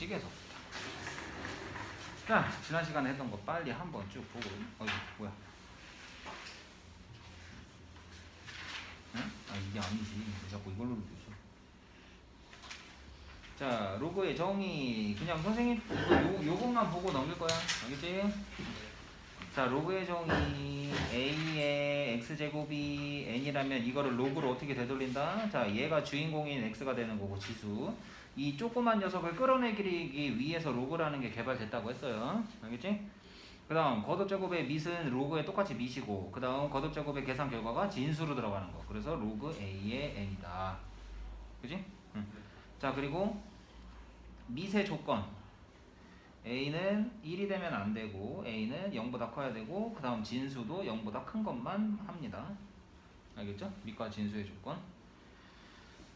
식에서부터. 자, 지난 시간에 했던 거 빨리 한번 쭉 보고. 어이, 뭐야? 응? 아, 이게 아니지. 왜 자꾸 이걸로 누르고 있어. 자, 로그의 정의. 그냥 선생님, 이거 요, 요것만 보고 넘길 거야. 알겠지? 자, 로그의 정의 a의 x제곱이 n이라면 이거를 로그로 어떻게 되돌린다? 자, 얘가 주인공인 x가 되는 거고 지수. 이 조그만 녀석을 끌어내기 위해서 로그라는 게 개발됐다고 했어요. 알겠지? 그 다음 거듭 제곱의 밑은 로그에 똑같이 밑이고 그 다음 거듭 제곱의 계산 결과가 진수로 들어가는 거. 그래서 로그 a의 n이다. 그지? 응. 자, 그리고 밑의 조건. a는 1이 되면 안 되고 a는 0보다 커야 되고 그 다음 진수도 0보다 큰 것만 합니다. 알겠죠? 밑과 진수의 조건.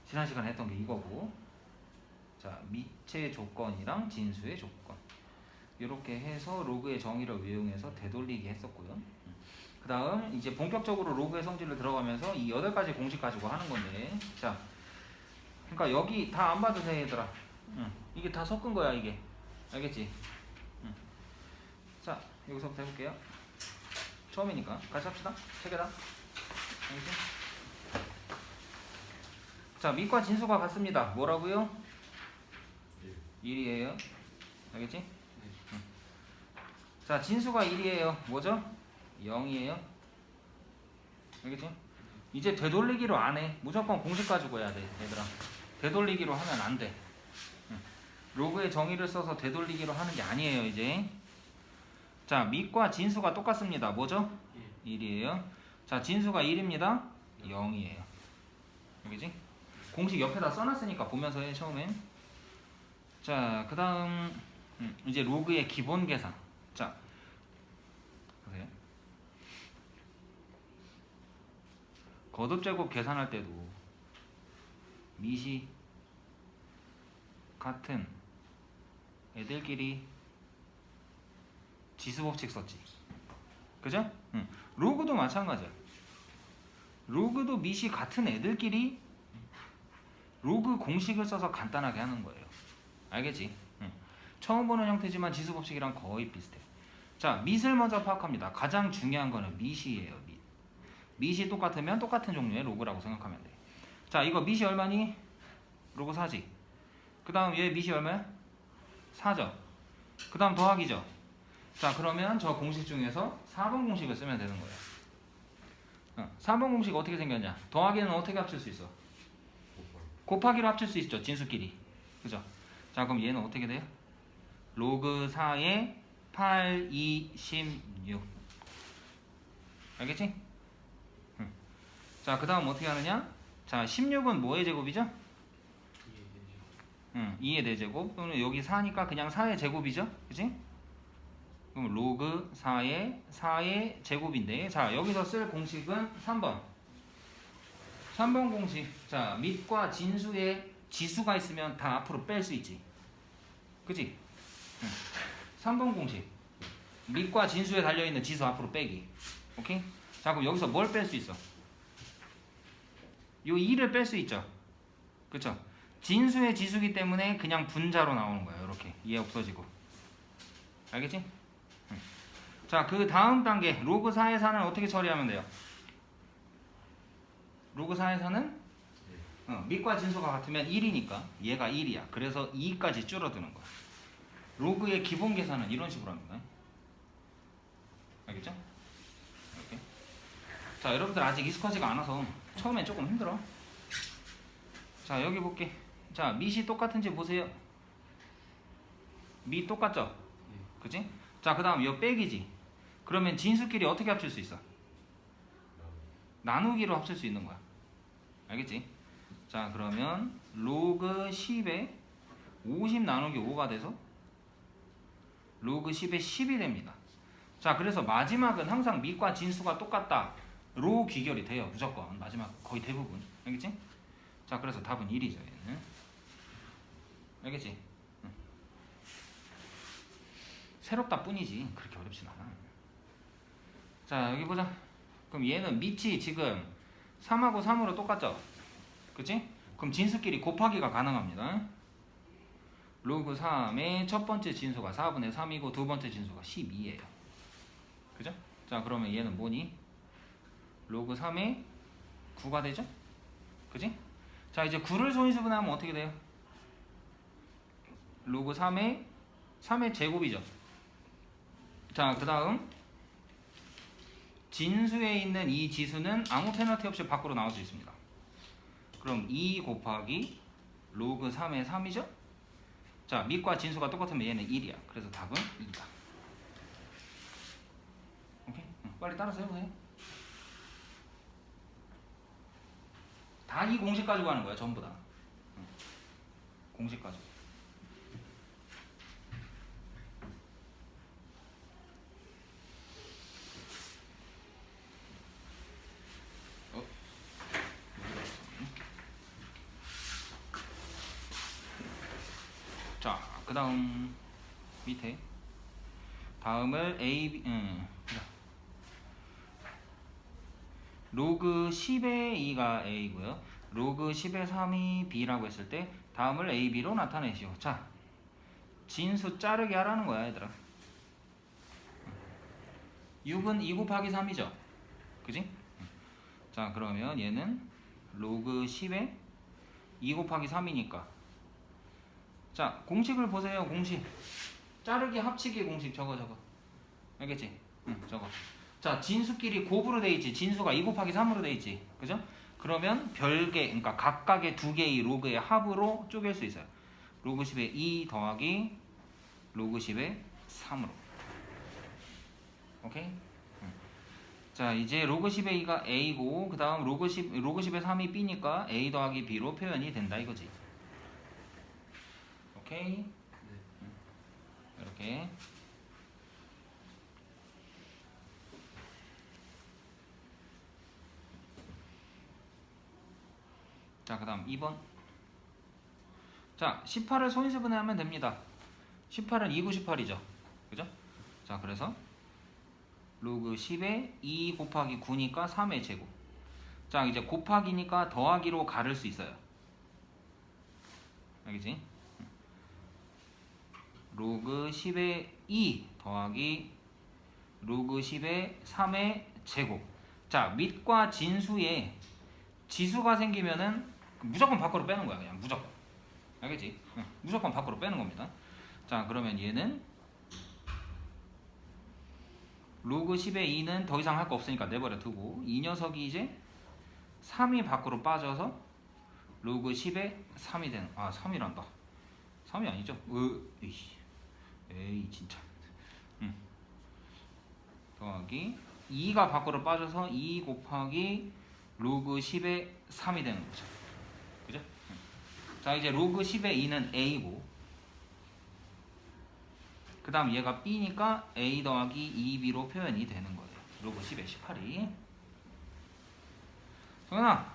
지난 시간에 했던 게 이거고 자 밑의 조건이랑 진수의 조건 이렇게 해서 로그의 정의를 이용해서 되돌리기 했었고요. 그 다음 이제 본격적으로 로그의 성질을 들어가면서 이 여덟 가지 공식 가지고 하는 건데 자 그러니까 여기 다 안 봐도 돼 얘들아. 응. 이게 다 섞은 거야 이게. 알겠지? 응. 자, 여기서부터 해볼게요. 처음이니까 같이 합시다. 세 개다. 알겠지? 자, 밑과 진수가 같습니다. 뭐라고요? 1이에요. 알겠지? 응. 자, 진수가 1이에요. 뭐죠? 0이에요. 알겠지? 이제 되돌리기로 안 해. 무조건 공식 가지고 해야 돼, 얘들아. 되돌리기로 하면 안 돼. 로그의 정의를 써서 되돌리기로 하는 게 아니에요 이제 자 밑과 진수가 똑같습니다 뭐죠? 1이에요 자 진수가 1입니다 0이에요 알겠지? 공식 옆에다 써놨으니까 보면서 해 처음엔 자 그 다음 음, 이제 로그의 기본 계산 자 보세요 거듭 제곱 계산할 때도 밑이 같은 애들끼리 지수 법칙 썼지. 그죠? 응. 로그도 마찬가지야. 로그도 밑이 같은 애들끼리 로그 공식을 써서 간단하게 하는 거예요. 알겠지? 응. 처음 보는 형태지만 지수 법칙이랑 거의 비슷해. 자, 밑을 먼저 파악합니다. 가장 중요한 거는 밑이에요. 밑. 밑이 똑같으면 똑같은 종류의 로그라고 생각하면 돼. 자, 이거 밑이 얼마니? 로그 4지. 그 다음 얘 밑이 얼마야? 4죠. 그 다음 더하기죠. 자 그러면 저 공식 중에서 4번 공식을 쓰면 되는 거예요. 어, 4번 공식 어떻게 생겼냐? 더하기는 어떻게 합칠 수 있어? 곱하기로 합칠 수 있죠. 진수끼리. 그죠? 자 그럼 얘는 어떻게 돼요? 로그 4에 8, 2, 16 알겠지? 응. 자그 다음 어떻게 하느냐? 자 16은 뭐의 제곱이죠? 응, 2의 4제곱 또는 여기 4니까 그냥 4의 제곱이죠 그치? 그럼 로그 4의 4의 제곱인데 자 여기서 쓸 공식은 3번 3번 공식 자 밑과 진수에 지수가 있으면 다 앞으로 뺄 수 있지? 응. 3번 공식 밑과 진수에 달려있는 지수 앞으로 빼기 오케이? 자 그럼 여기서 뭘 뺄 수 있어? 요 2를 뺄 수 있죠 그쵸? 진수의 지수기 때문에 그냥 분자로 나오는 거예요. 이렇게 얘 없어지고. 알겠지? 응. 자, 그 다음 단계 로그 4의 4는 어떻게 처리하면 돼요? 로그 4의 4는 어, 밑과 진수가 같으면 1이니까 얘가 1이야. 그래서 2까지 줄어드는 거야. 로그의 기본 계산은 이런 식으로 합니다. 알겠죠? 이렇게. 자, 여러분들 아직 익숙하지가 않아서 처음엔 조금 힘들어. 자, 여기 볼게. 자, 밑이 똑같은지 보세요. 밑 똑같죠? 그치? 자, 그 다음 이 빼기지. 그러면 진수끼리 어떻게 합칠 수 있어? 나누기로 합칠 수 있는 거야. 알겠지? 자, 그러면 로그 10에 50 나누기 5가 돼서 로그 10에 10이 됩니다. 자, 그래서 마지막은 항상 밑과 진수가 똑같다. 로 귀결이 돼요. 무조건. 마지막 거의 대부분. 알겠지? 자, 그래서 답은 1이죠. 얘는. 알겠지? 응. 새롭다 뿐이지 그렇게 어렵진 않아 자 여기 보자 그럼 얘는 밑이 지금 3하고 3으로 똑같죠? 그치? 그럼 진수끼리 곱하기가 가능합니다 로그 3의 첫 번째 진수가 4분의 3이고 두 번째 진수가 12예요. 그죠? 자, 그러면 얘는 뭐니? 로그 3의 9가 되죠? 그지? 자, 이제 9를 소인수분하면 어떻게 돼요? 로그 3의 3의 제곱이죠. 자, 그 다음 진수에 있는 이 지수는 아무 페널티 없이 밖으로 나올 수 있습니다. 그럼 2 곱하기 로그 3의 3이죠? 자, 밑과 진수가 똑같으면 얘는 1이야. 그래서 답은 2다. 오케이? 응, 빨리 따라서 해보세요. 다 이 공식 가지고 하는 거야, 전부 다. 응. 공식 가지고. 자, 그 다음 밑에 다음을 A, B, 음, 자. 로그 10의 2가 A고요. 로그 10의 3이 B라고 했을 때 다음을 A, B로 나타내시오. 자, 진수 자르게 하라는 거야, 얘들아. 6은 2 곱하기 3이죠. 그지? 자, 그러면 얘는 로그 10의 2 곱하기 3이니까 자, 공식을 보세요. 공식. 자르기 합치기 공식 저거 저거. 알겠지? 응, 저거. 자, 진수끼리 곱으로 돼 있지. 진수가 2 곱하기 3으로 돼 있지. 그죠? 그러면 별개, 그러니까 각각의 두 개의 로그의 합으로 쪼갤 수 있어요. 로그 10의 2 더하기 로그 10의 3으로. 오케이? 응. 자, 이제 로그 10의 2가 A고 그 다음 로그 10 로그 10의 3이 B니까 A 더하기 B로 표현이 된다 이거지. 오케이. 음. 이렇게. 자, 그 다음 2번. 자, 18을 소인수분해 하면 됩니다. 18은 2, 9, 18이죠. 그죠? 자, 그래서 로그 10에 2 곱하기 9니까 3의 제곱. 자, 이제 곱하기니까 더하기로 가를 수 있어요. 알겠지? 로그 10의 2 더하기 로그 10의 3의 제곱. 자, 밑과 진수에 지수가 생기면은 무조건 밖으로 빼는 거야, 그냥 무조건. 알겠지? 응, 무조건 밖으로 빼는 겁니다. 자, 그러면 얘는 로그 10의 2는 더 이상 할 거 없으니까 내버려 두고 이 녀석이 이제 3이 밖으로 빠져서 로그 10의 3이 되는 아 3이란다 3이 아니죠? 으, 에이, 에이 진짜 음. 더하기 2가 밖으로 빠져서 2 곱하기 로그 10의 3이 되는 거죠 그죠? 음. 자 이제 로그 10의 2는 A고 그 다음 얘가 B니까 A 더하기 2B로 표현이 되는 거예요 로그 10의 18이 성현아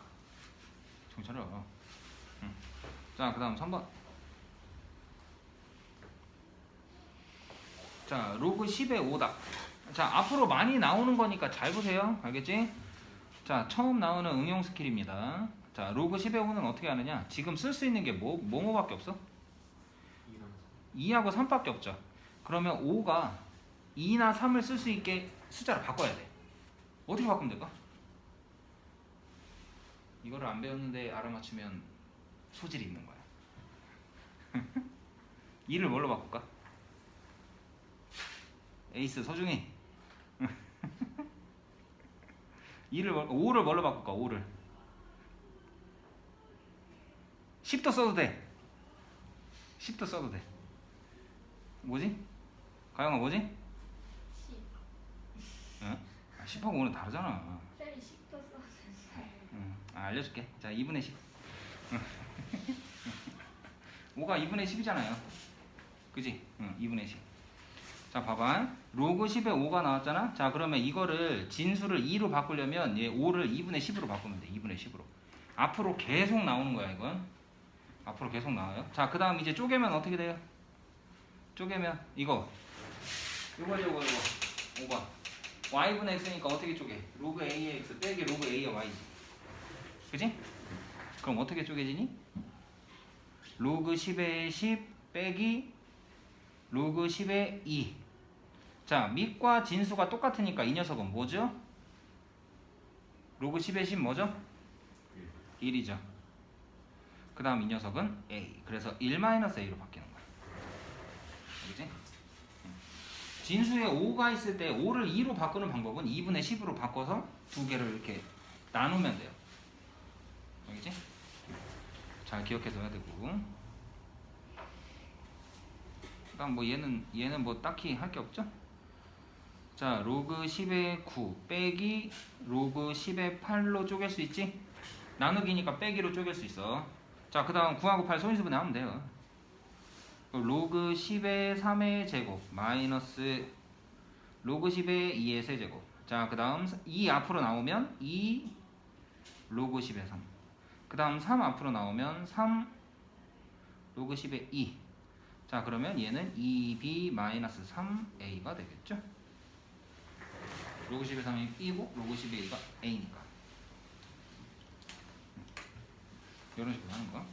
정신 차려 응. 자, 그 다음 3번. 자, 로그 10의 5다. 자, 앞으로 많이 나오는 거니까 잘 보세요. 알겠지? 자, 처음 나오는 응용 스킬입니다. 자, 로그 10의 5는 어떻게 하느냐? 지금 쓸 수 있는 게 뭐, 뭐, 뭐밖에 없어? 2하고 3밖에 없죠. 그러면 5가 2나 3을 쓸 수 있게 숫자를 바꿔야 돼. 어떻게 바꾸면 될까? 이거를 안 배웠는데 알아맞히면 소질이 있는 거야. 2를 뭘로 바꿀까? 에이스 서중이. 2를 5를 뭘로 바꿀까? 5를. 10도 써도 돼. 10도 써도 돼. 뭐지? 가영아 뭐지? 10. 응? 아, 10하고 5는 다르잖아. 쌤이 10도 써주세요. 응, 아, 알려줄게. 자, 2분의 10. 5가 2분의 10이잖아요. 그지? 응, 2분의 10. 자, 봐봐. 로그 10에 5가 나왔잖아? 자, 그러면 이거를 진수를 2로 바꾸려면 얘 5를 2분의 10으로 바꾸면 돼. 2분의 10으로. 앞으로 계속 나오는 거야, 이건. 앞으로 계속 나와요. 자, 그 다음 이제 쪼개면 어떻게 돼요? 쪼개면 이거. 이거, 이거, 이거. 5번. y분의 x니까 어떻게 쪼개? 로그 a의 x 빼기 로그 a의 y지. 그지? 그럼 어떻게 쪼개지니? 로그 10의 10 빼기 로그 10의 2. 자, 밑과 진수가 똑같으니까 이 녀석은 뭐죠? 로그 10의 10 뭐죠? 1이죠. 그 다음 이 녀석은 A. 그래서 1-A로 바뀌는 거야. 알겠지? 진수에 5가 있을 때 5를 2로 바꾸는 방법은 2분의 10으로 바꿔서 두 개를 이렇게 나누면 돼요. 알겠지? 잘 기억해서 해야 되고. 그다음 뭐 얘는 얘는 뭐 딱히 할 게 없죠? 자, 로그 10의 9 빼기 로그 10의 8로 쪼갤 수 있지? 나누기니까 빼기로 쪼갤 수 있어. 자, 그 다음 9하고 8 소인수분해 하면 돼요. 그럼 로그 10의 3의 제곱 마이너스 로그 10의 2의 세제곱. 자, 그 다음 2 앞으로 나오면 2 로그 10의 3. 그 다음 3 앞으로 나오면 3 로그 10의 2. 자, 그러면 얘는 2b 마이너스 3a가 되겠죠? 로그 10의 3이 b고 로그 10의 2가 a니까. 이런 식으로 하는 거야.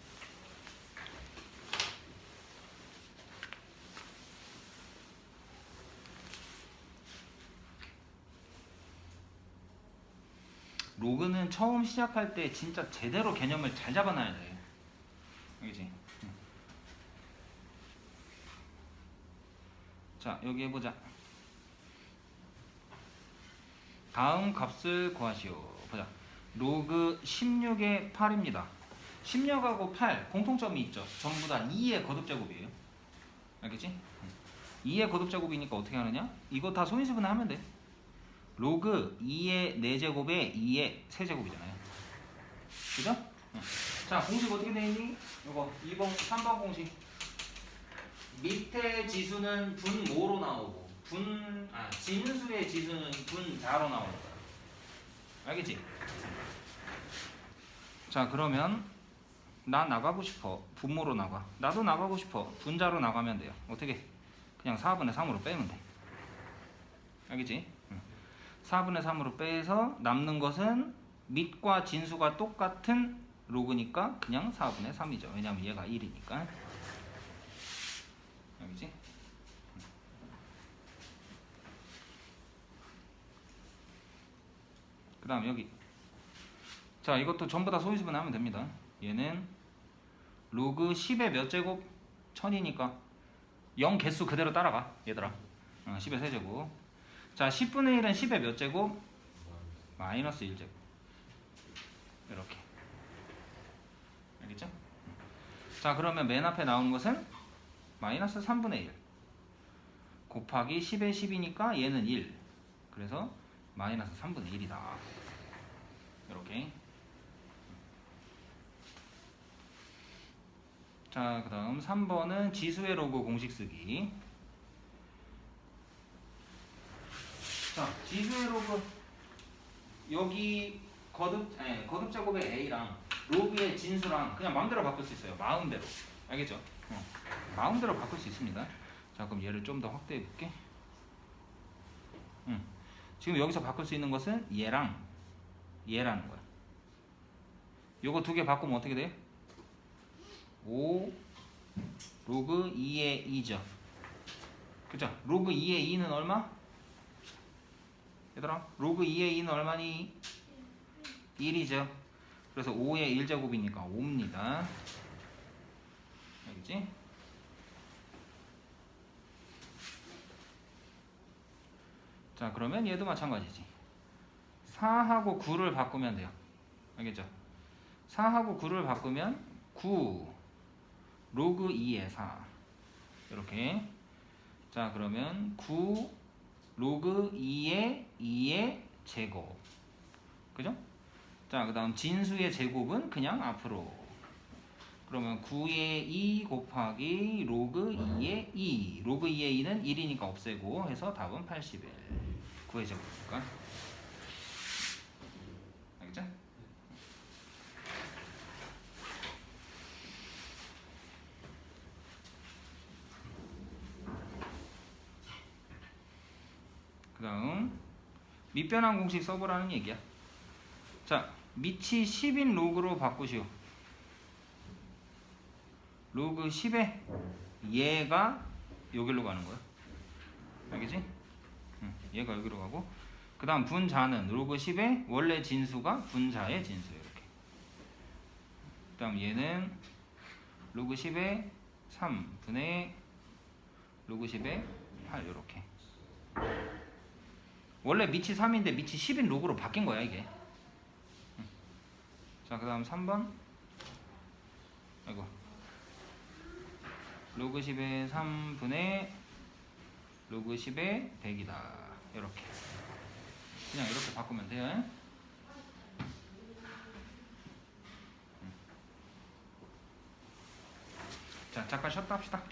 로그는 처음 시작할 때 진짜 제대로 개념을 잘 잡아놔야 돼. 알겠지? 자, 여기 해보자. 다음 값을 구하시오. 보자. 로그 16의 8입니다. 16하고 8 공통점이 있죠. 전부 다 2의 거듭제곱이에요. 알겠지? 응. 2의 거듭제곱이니까 어떻게 하느냐? 이거 다 소인수분해 하면 돼. 로그 2의 4제곱에 2의 세제곱이잖아요. 그죠? 응. 자, 공식 어떻게 돼 있니? 이거 2번, 3번 공식. 밑에 지수는 분 5로 나오고, 분, 아, 진수의 지수는 분 4로 나오는 거야. 알겠지? 자, 그러면 나 나가고 싶어. 분모로 나가. 나도 나가고 싶어. 분자로 나가면 돼요. 어떻게? 그냥 4분의 3으로 빼면 돼. 알겠지? 응. 4분의 3으로 빼서 남는 것은 밑과 진수가 똑같은 로그니까 그냥 4분의 3이죠. 왜냐면 얘가 1이니까. 알겠지? 그 다음 여기. 자, 이것도 전부 다 소위수분 하면 됩니다. 얘는 로그 10의 몇 제곱? 1000이니까 0 개수 그대로 따라가. 얘들아. 어, 10의 세제곱. 자, 10분의 1은 10의 몇 제곱? 마이너스 1제곱. 이렇게. 알겠죠? 자, 그러면 맨 앞에 나오는 것은 마이너스 3분의 1. 곱하기 10의 10이니까 얘는 1. 그래서 마이너스 3분의 1이다. 이렇게. 자, 그 다음 3번은 지수의 로그 공식 쓰기. 자, 지수의 로그 여기 거듭 예, 거듭 제곱의 a랑 로그의 진수랑 그냥 마음대로 바꿀 수 있어요. 마음대로. 알겠죠? 어. 마음대로 바꿀 수 있습니다. 자, 그럼 얘를 좀 더 확대해 볼게. 음. 지금 여기서 바꿀 수 있는 것은 얘랑 얘라는 거야. 요거 두 개 바꾸면 어떻게 돼? 5 로그 2의 2죠. 그죠? 로그 2의 2는 얼마? 얘들아, 로그 2의 2는 얼마니? 1이죠. 그래서 5의 1제곱이니까 5입니다. 알겠지? 자, 그러면 얘도 마찬가지지. 4하고 9를 바꾸면 돼요. 알겠죠? 4하고 9를 바꾸면 9 로그 2의 4 이렇게. 자 그러면 9 로그 2의 2의 제곱. 그죠? 자그 다음 진수의 제곱은 그냥 앞으로. 그러면 9의 2 곱하기 로그 2의 2 로그 2의 2는 1이니까 없애고 해서 답은 81 9의 제곱이니까 알겠죠? 그 다음. 밑변환 공식 써보라는 얘기야. 자 밑이 10인 로그로 바꾸시오. 로그 10에 얘가 여기로 가는 거야. 알겠지? 응, 얘가 여기로 가고. 그 다음 분자는 로그 10의 원래 진수가 분자의 진수 이렇게. 그 다음 얘는 로그 10의 3분의 로그 10의 8 이렇게 원래 밑이 3인데 밑이 10인 로그로 바뀐 거야 이게 자, 그 다음 3번. 아이고. 로그 10의 3분의 로그 10의 100이다. 이렇게. 그냥 이렇게 바꾸면 돼요. 자, 잠깐 쉬었다 합시다.